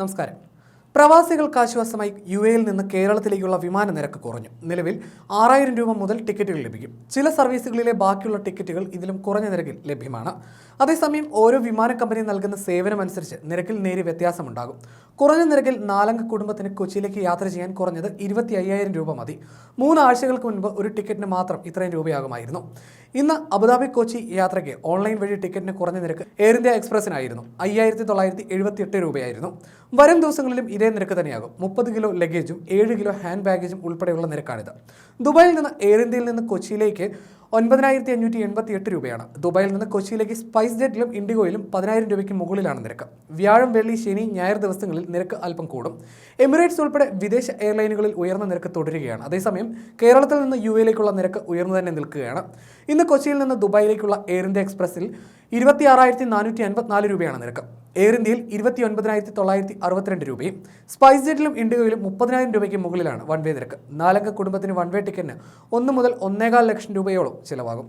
നമസ്കാരം. പ്രവാസികൾക്ക് ആശ്വാസമായി യു എയിൽ നിന്ന് കേരളത്തിലേക്കുള്ള വിമാന നിരക്ക് കുറഞ്ഞു. നിലവിൽ ആറായിരം രൂപ മുതൽ ടിക്കറ്റുകൾ ലഭിക്കും. ചില സർവീസുകളിലെ ബാക്കിയുള്ള ടിക്കറ്റുകൾ ഇതിലും കുറഞ്ഞ നിരക്കിൽ ലഭ്യമാണ്. അതേസമയം ഓരോ വിമാന കമ്പനി നൽകുന്ന സേവനമനുസരിച്ച് നിരക്കിൽ നേരിയ വ്യത്യാസമുണ്ടാകും. കുറഞ്ഞ നിരക്കിൽ നാലംഗ കുടുംബത്തിന് കൊച്ചിയിലേക്ക് യാത്ര ചെയ്യാൻ കുറഞ്ഞത് ഇരുപത്തി അയ്യായിരം രൂപ മതി. മൂന്നാഴ്ചകൾക്ക് മുൻപ് ഒരു ടിക്കറ്റിന് മാത്രം ഇത്രയും രൂപയാകുമായിരുന്നു. ഇന്ന് അബുദാബി കൊച്ചി യാത്രയ്ക്ക് ഓൺലൈൻ വഴി ടിക്കറ്റിന് കുറഞ്ഞ നിരക്ക് എയർ ഇന്ത്യ എക്സ്പ്രസിനായിരുന്നു അയ്യായിരത്തി തൊള്ളായിരത്തി എഴുപത്തി എട്ട് രൂപയായിരുന്നു. വരും ദിവസങ്ങളിലും ഇതേ നിരക്ക് തന്നെയാകും. മുപ്പത് കിലോ ലഗേജും ഏഴ് കിലോ ഹാൻഡ് ബാഗേജും ഉൾപ്പെടെയുള്ള നിരക്കാണിത്. ദുബായിൽ നിന്ന് എയർ ഇന്ത്യയിൽ നിന്ന് കൊച്ചിയിലേക്ക് ഒൻപതിനായിരത്തി അഞ്ഞൂറ്റി എൺപത്തി എട്ട് രൂപയാണ്. ദുബായിൽ നിന്ന് കൊച്ചിയിലേക്ക് സ്പൈസ് ജെറ്റിലും ഇൻഡിഗോയിലും പതിനായിരം രൂപയ്ക്ക് മുകളിലാണ് നിരക്ക്. വ്യാഴം വെള്ളി ശനി ഞായർ ദിവസങ്ങളിൽ നിരക്ക് അല്പം കൂടും. എമിറേറ്റ്സ് ഉൾപ്പെടെ വിദേശ എയർലൈനുകളിൽ ഉയർന്ന നിരക്ക് തുടരുകയാണ്. അതേസമയം കേരളത്തിൽ നിന്ന് യു എയിലേക്കുള്ള നിരക്ക് ഉയർന്നു തന്നെ നിൽക്കുകയാണ്. ഇന്ന് കൊച്ചിയിൽ നിന്ന് ദുബായിലേക്കുള്ള എയർ ഇന്ത്യ എക്സ്പ്രസിൽ ഇരുപത്തി ആറായിരത്തി നാനൂറ്റി അൻപത്തിനാല് രൂപയാണ് നിരക്ക്. എയർ ഇന്ത്യയിൽ ഇരുപത്തി ഒൻപതിനായിരത്തി തൊള്ളായിരത്തി അറുപത്തിരണ്ട് രൂപയും സ്പൈസ് ജെറ്റിലും ഇൻഡിഗോയിലും മുപ്പതിനായിരം രൂപയ്ക്ക് മുകളിലാണ് വൺ വേ നിരക്ക്. നാലംഗ കുടുംബത്തിന് വൺ വേ ടിക്കറ്റിന് ഒന്ന് മുതൽ ഒന്നേകാൽ ലക്ഷം രൂപയോളം ചിലവാകും.